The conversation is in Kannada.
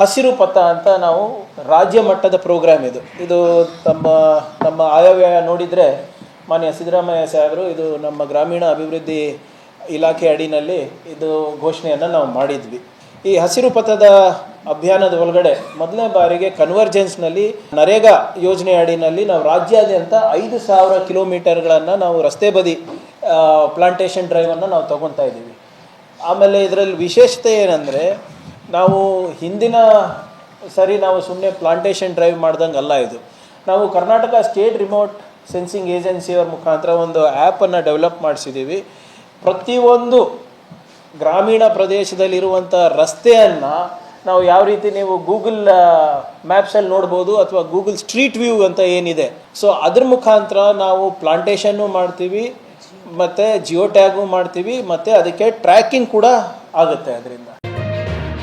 ಹಸಿರು ಪಥ ಅಂತ ನಾವು ರಾಜ್ಯ ಮಟ್ಟದ ಪ್ರೋಗ್ರಾಮ್ ಇದು. ಇದು ತಮ್ಮ ನಮ್ಮ ಆಯವ್ಯಯ ನೋಡಿದರೆ ಮಾನ್ಯ ಸಿದ್ದರಾಮಯ್ಯ ಸಾಹೇಬರು, ಇದು ನಮ್ಮ ಗ್ರಾಮೀಣ ಅಭಿವೃದ್ಧಿ ಇಲಾಖೆ ಅಡಿನಲ್ಲಿ ಇದು ಘೋಷಣೆಯನ್ನು ನಾವು ಮಾಡಿದ್ವಿ. ಈ ಹಸಿರು ಪಥದ ಅಭಿಯಾನದ ಒಳಗಡೆ ಮೊದಲನೇ ಬಾರಿಗೆ ಕನ್ವರ್ಜೆನ್ಸ್ನಲ್ಲಿ ನರೇಗಾ ಯೋಜನೆ ಅಡಿನಲ್ಲಿ ನಾವು ರಾಜ್ಯಾದ್ಯಂತ ಐದು ಸಾವಿರ ಕಿಲೋಮೀಟರ್ಗಳನ್ನು ನಾವು ರಸ್ತೆ ಬದಿ ಪ್ಲಾಂಟೇಶನ್ ಡ್ರೈವನ್ನು ನಾವು ತಗೊತಾ ಇದ್ದೀವಿ. ಆಮೇಲೆ ಇದರಲ್ಲಿ ವಿಶೇಷತೆ ಏನಂದರೆ ನಾವು ಹಿಂದಿನ ಸರಿ ನಾವು ಸುಮ್ಮನೆ ಪ್ಲಾಂಟೇಷನ್ ಡ್ರೈವ್ ಮಾಡ್ದಂಗೆ ಅಲ್ಲ ಇದು. ನಾವು ಕರ್ನಾಟಕ ಸ್ಟೇಟ್ ರಿಮೋಟ್ ಸೆನ್ಸಿಂಗ್ ಏಜೆನ್ಸಿಯವ್ರ ಮುಖಾಂತರ ಒಂದು ಆ್ಯಪನ್ನು ಡೆವಲಪ್ ಮಾಡಿಸಿದ್ದೀವಿ ಪ್ರತಿಯೊಂದು ಗ್ರಾಮೀಣ ಪ್ರದೇಶದಲ್ಲಿರುವಂಥ ರಸ್ತೆಯನ್ನು ನಾವು ಯಾವ ರೀತಿ ನೀವು ಗೂಗಲ್ ಮ್ಯಾಪ್ಸಲ್ಲಿ ನೋಡ್ಬೋದು ಅಥವಾ ಗೂಗಲ್ ಸ್ಟ್ರೀಟ್ ವ್ಯೂ ಅಂತ ಏನಿದೆ. ಸೊ ಅದ್ರ ಮುಖಾಂತರ ನಾವು ಪ್ಲಾಂಟೇಶನ್ನು ಮಾಡ್ತೀವಿ, ಮತ್ತು ಜಿಯೋ ಟ್ಯಾಗು ಮಾಡ್ತೀವಿ, ಮತ್ತು ಅದಕ್ಕೆ ಟ್ರ್ಯಾಕಿಂಗ್ ಕೂಡ ಆಗುತ್ತೆ ಅದರಿಂದ.